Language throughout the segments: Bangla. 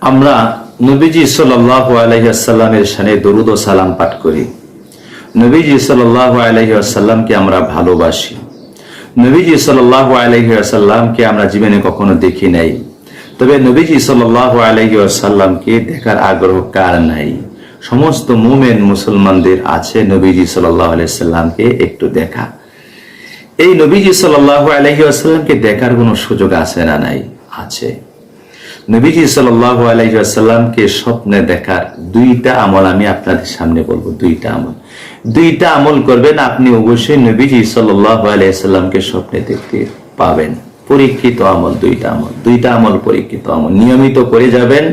আমরা নবীজি সাল্লাহ সানে দরুদ ও সালাম পাঠ করি। নবীজি সাল্লাহ আমরা ভালোবাসি। নবীজি সাল্লাহ আমরা জীবনে কখনো দেখি নাই। তবে নবীজি সাল্লাহ আলহিহাসাল্লামকে দেখার আগ্রহ কার নাই? সমস্ত মুমেন মুসলমানদের আছে নবীজি সাল্লাহ আলাইসাল্লামকে একটু দেখা। এই নবীজি সাল্লাহ আলহিহাসাল্লামকে দেখার কোনো সুযোগ আছে না নাই? আছে। নবীজি সাল্লাহ আলাইসাল্লামকে স্বপ্নে দেখার দুইটা আমল আমি আপনাদের সামনে বলব দুইটা আমল। দুইটা আমল করবেন, আপনি অবশ্যই নবীজি সাল্লাহ আলাইসাল্লামকে স্বপ্নে দেখতে পাবেন। পরীক্ষিত আমল, দুইটা আমল। দুইটা আমল পরীক্ষিত আমল। নিয়মিত করে যাবেন,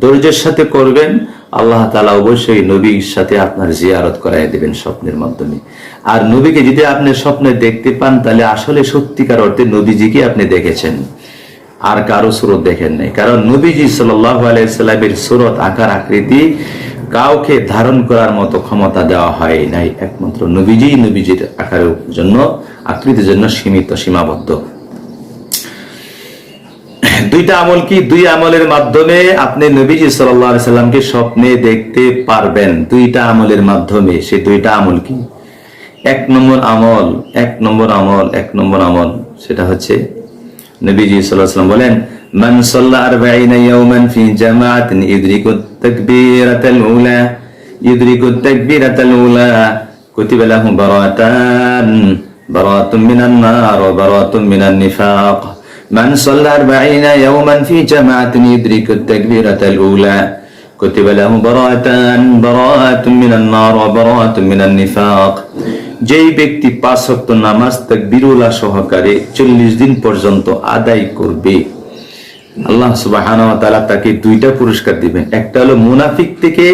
ধৈর্যের সাথে করবেন, আল্লাহ তালা অবশ্যই নবীর সাথে আপনার জিয়ারত করাই দেবেন স্বপ্নের মাধ্যমে। আর নবীকে যদি আপনি স্বপ্নে দেখতে পান, তাহলে আসলে সত্যিকার অর্থে নবীজিকে আপনি দেখেছেন। আর কারও সুরত দেখেন নাই। কারণ নবীজি সাল্লামের সুরত, আকার, আকৃতি কাউকে ধারণ করার মতো ক্ষমতা দেওয়া হয় নাই। একমাত্র নবীজি নবীজির আকারের জন্য, আকৃতির জন্য সীমিত, সীমাবদ্ধ। দুইটা আমল কি? দুই আমলের মাধ্যমে আপনি নবীজি সাল্লামকে স্বপ্নে দেখতে পারবেন। দুইটা আমলের মাধ্যমে। সে দুইটা আমল কি? এক নম্বর আমল, এক নম্বর আমল, এক নম্বর আমল, সেটা হচ্ছে নবীজি সাল্লাম বলেন من صلى أربعين يوما في جماعة يدرك التكبيرة الأولى يدرك التكبيرة الأولى كتب له براءتان براءة من النار وبراءة من النفاق من صلى أربعين يوما في جماعة يدرك التكبيرة الأولى كتب له براءتان براءة من النار وبراءة من النفاق যেই ব্যক্তি পাঁচ ওয়াক্ত নামাজ তাকবীরুল্লাহ সহকারে চল্লিশ দিন পর্যন্ত আদায় করবে, আল্লাহ সুবাহান তাকে দুইটা পুরস্কার দিবেন। একটা হলো মুনাফিক থেকে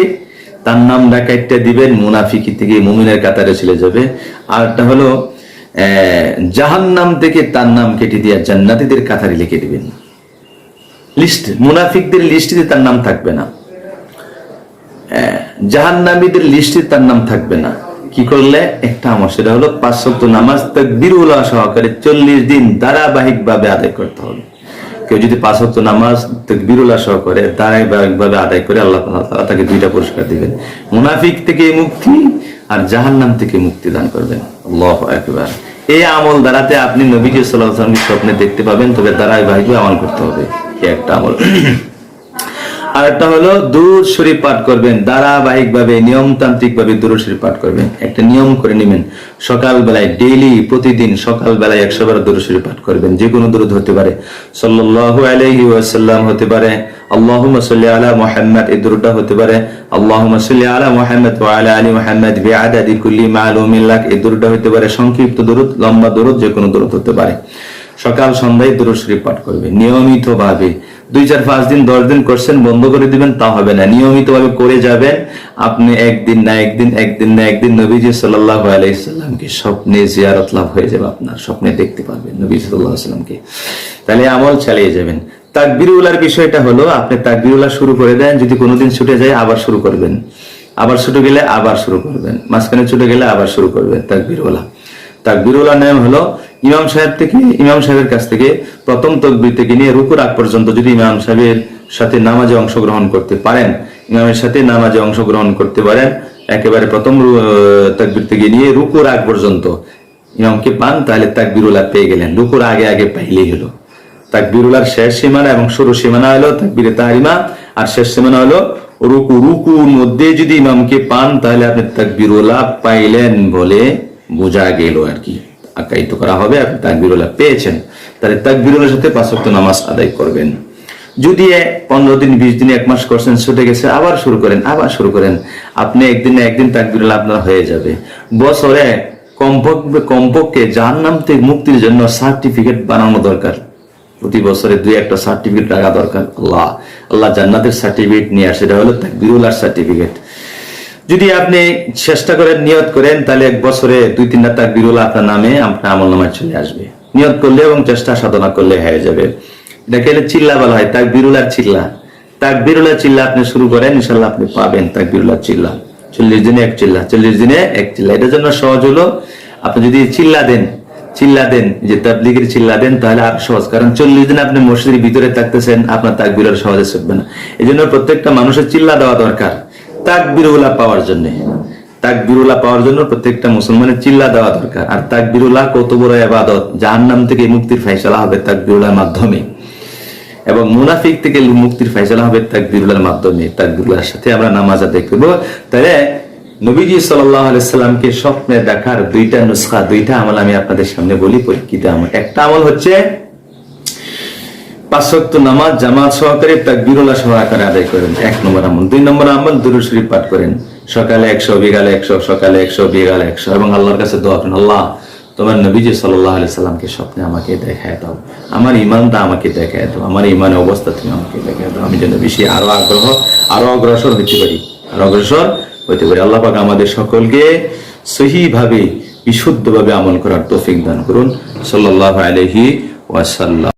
তার নাম ডাকাইটা দিবেন, মুনাফিকি থেকে মুমিনের কাতারে চলে যাবে। আর একটা হলো জাহান নাম থেকে তার নাম কেটে দিয়ে জান্নাতিদের কাতারে লিখে দিবেন। লিস্ট, মুনাফিকদের লিস্টে তার নাম থাকবে না। জাহান্নামীদের লিস্টে তার নাম থাকবে না। কি করলে? একটা আমল, সেটা হলো পাঁচ সপ্ত নামাজ তাকবীরুল্লাহ সহকারে চল্লিশ দিন ধারাবাহিক ভাবে আদায় করতে হবে। কেউ যদি পাঁচ সপ্ত নামাজ তাকবীরুল্লাহ সহকারে ধারাবাহিক ভাবে আদায় করে আল্লাহ তাআলা তাকে দুইটা পুরস্কার দিবেন। মুনাফিক থেকে মুক্তি আর জাহান্নাম থেকে মুক্তি দান করবেন। আল্লাহ একবার এই আমল দ্বারাতে আপনি নবীকে সাল্লাহ স্বপ্নে দেখতে পাবেন, তবে ধারাবাহিক আমল করতে হবে। একটা আমল। আর একটা হলো দূর শরীফ পাঠ করবেন ধারাবাহিক ভাবে নিয়মতান্ত্রিক ভাবে দূর শরীফ পাঠ করবেন। একটা নিয়ম করে নেবেন। সকাল বেলায় ডেইলি, প্রতিদিন সকাল বেলায় একশো বার দূর শরীফ পাঠ করবেন। যে কোনো দূরত হতে পারে। সাল্লাল্লাহু আলাইহি ওয়াসাল্লাম হতে পারে। আল্লাহুম্মা সাল্লি আলা মুহাম্মদ, এই দূরটা হতে পারে। আল্লাহুম্মা সাল্লি আলা মুহাম্মদ আলা আলি মুহাম্মদ বিআদাদি কুল্লি মালুমিন লাক, এই দূরটা হতে পারে। সংক্ষিপ্ত দূরত লম্বা দূরত যে কোনো দূরত হতে পারে। সকাল সন্ধ্যায় দূর শরীফ পাঠ করবে। নিয়মিত ভাবে দুই, চার, পাঁচ দিন, দশ দিন করছেন, বন্ধ করে দিবেন, তা হবে না। নিয়মিত ভাবে করে যাবেন, আপনি একদিন না একদিন একদিন না একদিন নবীজি সাল্লাহ আলাইসাল্লামকে স্বপ্নে জিয়ারত লাভ হয়ে যাবে আপনার, স্বপ্নে দেখতে পারবেন নবী সাল্লাহ সাল্লামকে। তাহলে আমল চালিয়ে যাবেন। তাকবিরুল্লার বিষয়টা হলো, আপনি তাকবিরুল্লাহ শুরু করে দেন, যদি কোনোদিন ছুটে যায়, আবার শুরু করবেন। আবার ছুটে গেলে আবার শুরু করবেন। মাঝখানে ছুটে গেলে আবার শুরু করবেন তাকবিরুল্লাহ। তাকবিরুল্লাহ নাম হলো ইমাম সাহেব থেকে, ইমাম সাহেবের কাছ থেকে প্রথম তকবির থেকে নিয়ে রুকুর আগ পর্যন্ত যদি ইমাম সাহেবের সাথে নামাজে অংশগ্রহণ করতে পারেন, ইমামের সাথে নামাজে অংশগ্রহণ করতে পারেন, একেবারে প্রথম তকবির থেকে নিয়ে রুকুর আগ পর্যন্ত ইমামকে পান, তাহলে তাক তাকবিরুল্লাহ পেয়ে গেলেন। রুকুর আগে আগে পাইলেই হলো। তাকবিরুল্লাহর শেষ সীমানা এবং শুরু সীমানা হলো তাক তাকবিরে তাহারিমা, আর শেষ সীমানা হলো রুকু। রুকুর মধ্যে যদি ইমামকে পান, তাহলে আপনি তাক তাকবিরুল্লাহ পাইলেন বলে বোঝা গেল আর কি। আকাইত করা হবে আপনি তাকবিরুল্লাহ পেয়েছেন, তাহলে তাকবিরুল্লাহর সাথে পাঁচ ওয়াক্ত নামাজ আদায় করবেন। যদি পনেরো দিন, বিশ দিন, এক মাস করছেন, ছুটে গেছে, আবার শুরু করেন, আবার শুরু করেন, আপনি একদিনে একদিন তাকবিরুল্লাহ আপনার হয়ে যাবে। বছরে কমপক্ষে কমপক্ষে যার নাম থেকে মুক্তির জন্য সার্টিফিকেট বানানো দরকার। প্রতি বছরে দুই একটা সার্টিফিকেট রাখা দরকার। আল্লাহ আল্লাহ জান্নাতের সার্টিফিকেট নিয়ে আসে, এটা হলো তাকবিরুল্লাহর সার্টিফিকেট যদি আপনি চেষ্টা করেন, নিয়ত করেন, তাহলে এক বছরে দুই তিনটা তাক বিরুল আপনার নামে আপনার আমল নামায় চলে আসবে। নিয়ত করলে এবং চেষ্টা সাধনা করলে হয়ে যাবে। এটাকে চিল্লা বলা হয় তাক বিরুলার চিল্লা। তাক বিরুলার চিল্লা আপনি শুরু করেন ইনশাল্লাহ আপনি পাবেন তাক বিরুলার চিল্লা। চল্লিশ দিনে এক চিল্লা, চল্লিশ দিনে এক চিল্লা। এটার জন্য সহজ হলো, আপনি যদি চিল্লা দেন চিল্লা দেন যে তাবলিগের চিল্লা দেন, তাহলে আর সহজ। কারণ চল্লিশ দিন আপনি মসজিদের ভিতরে থাকতেছেন, আপনার তাকবির আর সহজে চলবে না। এই জন্য প্রত্যেকটা মানুষের চিল্লা দেওয়া দরকার। তাকবিরুল্লাহ পাওয়ার জন্য। তাকবিরুল্লাহ পাওয়ার জন্য প্রত্যেকটা মুসলমানের চিল্লা দেওয়া দরকার। আর তাকবিরুল্লাহ কত বড় এবাদত জাহান্নাম থেকে মুক্তির হবে তাকবিরুল্লাহর মাধ্যমে। এবং মুনাফিক থেকে মুক্তির ফয়সালা হবে তাকবিরুল্লাহর মাধ্যমে। তাকবিরুল্লাহর সাথে আমরা নামাজ আদায় তাহলে নবীজি সাল্লামকে স্বপ্নে দেখার দুইটা নুসখা, দুইটা আমল আমি আপনাদের সামনে বলি। পরীক্ষিত আমল। একটা আমল হচ্ছে ওয়াক্ত নামাজ, জামাত সহকারে তাকবিরুল্লাহ সহকারে আদায় করেন। এক নম্বর আমল। দুই নম্বর আমল, দুরুদ শরীফ পাঠ করেন। সকালে একশো, বিকালে একশো, সকালে একশো, বিকালে একশো এবং আল্লাহর কাছে দোয়া করেন, আল্লাহ, তোমার নবীজি সাল্লাহ আলি সাল্লামকে স্বপ্নে আমাকে দেখায় দাও। আমার ইমানটা আমাকে দেখায় দাও। আমার ইমানের অবস্থা তুমি আমাকে দেখায় দাও। আমি যেন বেশি আরও আগ্রহ, আরও অগ্রসর হতে পারি। আরও অগ্রসর হতে পারি। আল্লাহ পাক আমাদের সকলকে সহিভাবে, বিশুদ্ধভাবে আমল করার তৌফিক দান করুন। সাল্লাহ আলহি ওয়াসাল্লাম।